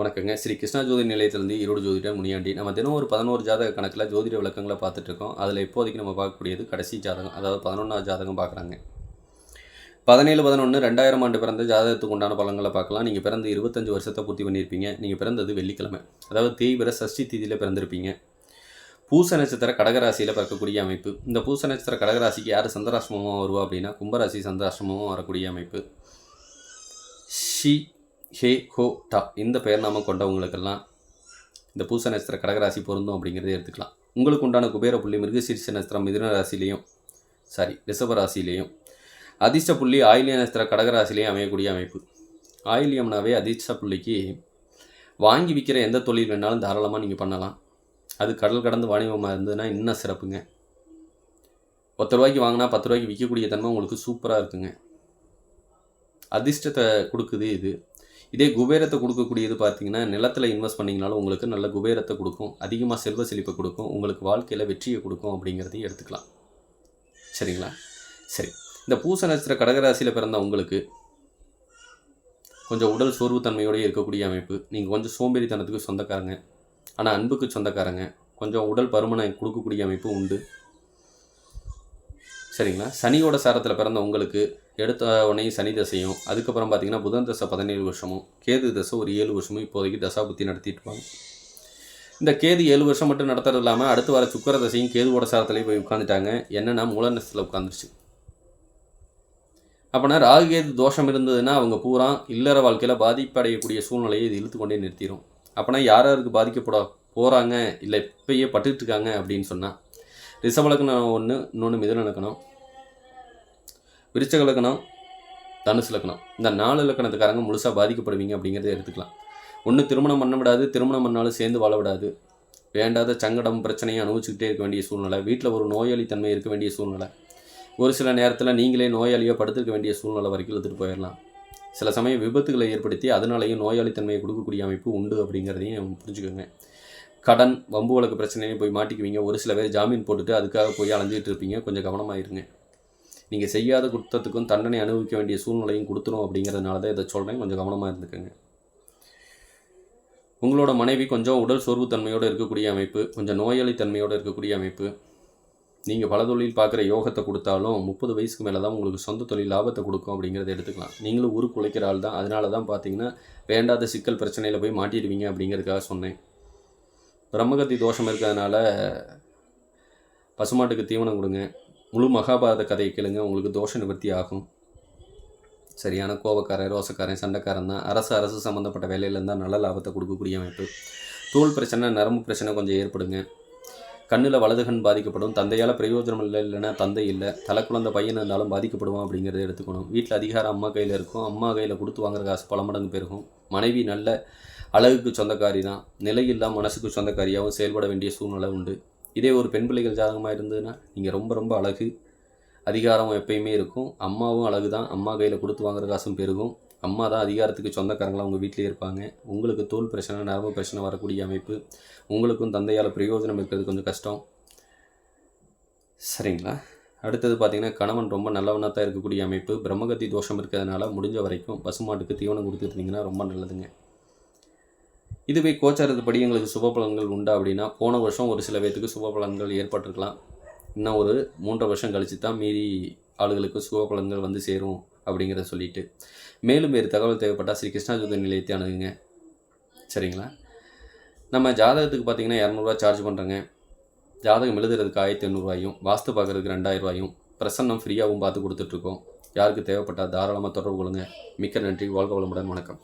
வணக்கங்க. ஸ்ரீ கிருஷ்ணா ஜோதி நிலையத்திலிருந்து ஈரோடு ஜோதிடர் முனியாண்டி. நம்ம தினம் ஒரு பதினோரு ஜாதக கணக்கில் ஜோதிட விளக்கங்களை பார்த்துட்டு இருக்கோம் அதில் இப்போதைக்கு நம்ம பார்க்கக்கூடியது கடைசி ஜாதகம் அதாவது பதினொன்றாவது ஜாதகம் பார்க்குறாங்க. பதினேழு பதினொன்று ரெண்டாயிரம் ஆண்டு பிறந்த ஜாதகத்துக்கு உண்டான பலன்களை பார்க்கலாம். நீங்கள் பிறந்து இருபத்தஞ்சு வருஷத்தை பூர்த்தி பண்ணியிருப்பீங்க. நீங்கள் பிறந்தது வெள்ளிக்கிழமை அதாவது தீவிர சஷ்டி தீதியில் பிறந்திருப்பீங்க. பூச நட்சத்திர கடகராசியில் பிறக்கக்கூடிய அமைப்பு. இந்த பூச நட்சத்திர கடகராசிக்கு யார் சந்திராசிரமமாக வருவா அப்படின்னா கும்பராசி சந்திராசிரமமாக வரக்கூடிய அமைப்பு. ஷி ஹே ஹோ டா இந்த பெயர் நாம கொண்டவங்களுக்கெல்லாம் இந்த பூச நட்சத்திர கடகராசி பொருந்தும் அப்படிங்கிறத எடுத்துக்கலாம். உங்களுக்கு உண்டான குபேர புள்ளி மிருகசீர்ஷ நட்சத்திரம் மிதுன ராசிலையும் சாரி ரிஷப ராசிலையும் அதிர்ஷ்ட புள்ளி ஆயிலிய நட்சத்திர கடகராசிலையும் அமையக்கூடிய அமைப்பு. ஆயிலியம்னாவே அதிர்ஷ்ட புள்ளிக்கு வாங்கி விற்கிற எந்த தொழில் வேணாலும் தாராளமாக நீங்கள் பண்ணலாம். அது கடல் கடந்து வாணிபமாக இருந்ததுன்னா இன்னும் சிறப்புங்க. பத்து ரூபாய்க்கு வாங்கினா பத்து ரூபாய்க்கு விற்கக்கூடிய தன்மை உங்களுக்கு சூப்பராக இருக்குங்க. அதிர்ஷ்டத்தை கொடுக்குது இது. இதே குபேரத்தை கொடுக்கக்கூடியது பார்த்தீங்கன்னா நிலத்தில் இன்வெஸ்ட் பண்ணிங்கனாலும் உங்களுக்கு நல்ல குபேரத்தை கொடுக்கும். அதிகமாக செல்வ செழிப்பை கொடுக்கும். உங்களுக்கு வாழ்க்கையில் வெற்றியை கொடுக்கும் அப்படிங்கிறதையும் எடுத்துக்கலாம். சரிங்களா? சரி. இந்த பூச நட்சத்திர கடகராசியில் பிறந்த உங்களுக்கு கொஞ்சம் உடல் சோர்வுத்தன்மையோடய இருக்கக்கூடிய அமைப்பு. நீங்கள் கொஞ்சம் சோம்பேறித்தனத்துக்கு சொந்தக்காரங்க. ஆனால் அன்புக்கு சொந்தக்காரங்க. கொஞ்சம் உடல் பருமனை கொடுக்கக்கூடிய அமைப்பு உண்டு. சரிங்களா? சனியோட சாரத்தில் பிறந்த உங்களுக்கு எடுத்த உடனே சனி தசையும் அதுக்கப்புறம் பார்த்தீங்கன்னா புதன் தசை பதினேழு வருஷமும் கேது தசை ஒரு ஏழு வருஷமும் இப்போதைக்கு தசாபுத்தி நடத்திட்டு இருப்பாங்க இந்த கேது ஏழு வருஷம் மட்டும் நடத்துறது இல்லாமல் அடுத்து வர சுக்கர தசையும் கேதுவோட சாரத்துலேயும் போய் உட்காந்துட்டாங்க என்னென்னா மூலநசத்தில் உட்காந்துருச்சு அப்போனா ராகுகேது தோஷம் இருந்ததுன்னா அவங்க பூரா இல்லற வாழ்க்கையில் பாதிப்படையக்கூடிய சூழ்நிலையை இது இழுத்து கொண்டே நிறுத்திடும் அப்போனா யார் யாருக்கு பாதிக்கப்பட போகிறாங்க இல்லை இப்பயே பட்டுட்டு இருக்காங்க அப்படின்னு சொன்னால் ரிஷப லக்னம் ஒன்று இன்னொன்று மிதுன லக்கணம் விருச்சக லக்கணம் தனுசு லக்கணம் இந்த நாலு லக்கணத்துக்காரங்க முழுசாக பாதிக்கப்படுவீங்க அப்படிங்கிறத எடுத்துக்கலாம். ஒன்று திருமணம் பண்ண விடாது திருமணம் பண்ணாலும் சேர்ந்து வாழ விடாது. வேண்டாத சங்கடம் பிரச்சனையை அனுபவிச்சுக்கிட்டே இருக்க வேண்டிய சூழ்நிலை. வீட்டில் ஒரு நோயாளித்தன்மை இருக்க வேண்டிய சூழ்நிலை. ஒரு சில நேரத்தில் நீங்களே நோயாளியாக படுத்திருக்க வேண்டிய சூழ்நிலை வரைக்கும் எடுத்துகிட்டு போயிடலாம். சில சமயம் விபத்துகளை ஏற்படுத்தி அதனாலேயும் நோயாளித்தன்மையை கொடுக்கக்கூடிய அமைப்பு உண்டு அப்படிங்கிறதையும் புரிஞ்சுக்கோங்க. கடன் வம்பு வழக்கு பிரச்சனையும் போய் மாட்டிக்குவீங்க. ஒரு சில பேர் ஜாமீன் போட்டுட்டு அதுக்காக போய் அலைஞ்சிட்டு இருப்பீங்க. கொஞ்சம் கவனமாக இருங்க நீங்கள் செய்யாத குற்றத்துக்கும் தண்டனை அனுபவிக்க வேண்டிய சூழ்நிலையும் கொடுத்துரும் அப்படிங்கிறதுனால தான் இதை சொல்கிறேன் கொஞ்சம் கவனமாக இருந்துக்கோங்க. உங்களோட மனைவி கொஞ்சம் உடல் சோர்வுத்தன்மையோடு இருக்கக்கூடிய அமைப்பு கொஞ்சம் நோயாளித்தன்மையோடு இருக்கக்கூடிய அமைப்பு. நீங்கள் பல தொழில் பார்க்குற யோகத்தை கொடுத்தாலும் முப்பது வயசுக்கு மேலே தான் உங்களுக்கு சொந்த தொழில் லாபத்தை கொடுக்கும் அப்படிங்கிறத எடுத்துக்கலாம். நீங்களும் ஊருக்கு உழைக்கிற ஆள் தான் அதனால தான் பார்த்தீங்கன்னா வேண்டாத சிக்கல் பிரச்சனையில் போய் மாட்டிடுவீங்க அப்படிங்கிறதுக்காக சொன்னேன். பிரம்மகத்தி தோஷம் இருக்கிறதுனால பசுமாட்டுக்கு தீவனம் கொடுங்க. முழு மகாபாரத கதையை கேளுங்க. உங்களுக்கு தோஷ நிவர்த்தி ஆகும். சரியான கோபக்காரன் ரோசக்காரன் சண்டைக்காரன் தான். அரசு அரசு சம்மந்தப்பட்ட வேலையில இருந்தால் நல்ல லாபத்தை கொடுக்கக்கூடிய அமைப்பு. தோல் பிரச்சனை நரம்பு பிரச்சனை கொஞ்சம் ஏற்படுங்க. கண்ணில் வலது கண் பாதிக்கப்படும். தந்தையால் பிரயோஜனம் இல்லை இல்லைன்னா தந்தை இல்லை. தலை குழந்தை பையன் இருந்தாலும் பாதிக்கப்படுவான் அப்படிங்கிறத எடுத்துக்கணும். வீட்டில் அதிகாரம் அம்மா கையில் இருக்கும். அம்மா கையில் கொடுத்து வாங்குற காசு பல மடங்கு பெருகும். மனைவி நல்ல அழகுக்கு சொந்தக்காரி தான் நிலையில்லா மனசுக்கு சொந்தக்காரியாகவும் செயல்பட வேண்டிய சூழ்நிலை உண்டு. இதே ஒரு பெண் பிள்ளைகள் ஜாதகமாக இருந்ததுன்னா நீங்கள் ரொம்ப ரொம்ப அழகு. அதிகாரம் எப்பயுமே இருக்கும். அம்மாவும் அழகு தான் அம்மா கையில் கொடுத்து வாங்குற காசும் பெருகும். அம்மா தான் அதிகாரத்துக்கு சொந்தக்காரங்களாக உங்கள் வீட்டிலே இருப்பாங்க. உங்களுக்கு தோல் பிரச்சனை நரம்பு பிரச்சனை வரக்கூடிய அமைப்பு உங்களுக்கும் தந்தையால் பிரயோஜனம் இருக்கிறது கொஞ்சம் கஷ்டம். சரிங்களா? அடுத்தது பார்த்தீங்கன்னா கணவன் ரொம்ப நல்லவனாக தான் இருக்கக்கூடிய அமைப்பு. பிரம்மகத்தி தோஷம் இருக்கிறதுனால முடிஞ்ச வரைக்கும் பசுமாட்டுக்கு தீவனம் கொடுத்துருந்தீங்கன்னா ரொம்ப நல்லதுங்க. இதுவே கோச்சாரத்துப்படி எங்களுக்கு சுப பலன்கள் உண்டா அப்படின்னா போன வருஷம் ஒரு சில பேர்த்துக்கு சுப பலன்கள் ஏற்பட்டிருக்கலாம். இன்னும் ஒரு மூன்றரை வருஷம் கழித்து தான் மீறி ஆளுகளுக்கு சுப பலன்கள் வந்து சேரும் அப்படிங்கிறத சொல்லிட்டு. மேலும் வேறு தகவல் தேவைப்பட்டால் ஸ்ரீ கிருஷ்ணா ஜோதி நிலையத்தை அணுகுங்க. சரிங்களா? நம்ம ஜாதகத்துக்கு பார்த்தீங்கன்னா இரநூறுவா சார்ஜ் பண்ணுறேங்க ஜாதகம் எழுதுறதுக்கு ஆயிரத்தி எண்ணூறுவாயும் வாஸ்து பார்க்குறதுக்கு ரெண்டாயிரரூவாயும் பிரசன்னம் ஃப்ரீயாகவும் பார்த்து கொடுத்துட்ருக்கோம். யாருக்கு தேவைப்பட்டால் தாராளமாக தொடர்பு கொள்ளுங்கள் மிக்க நன்றி. வாழ்க வளமுடன். வணக்கம்.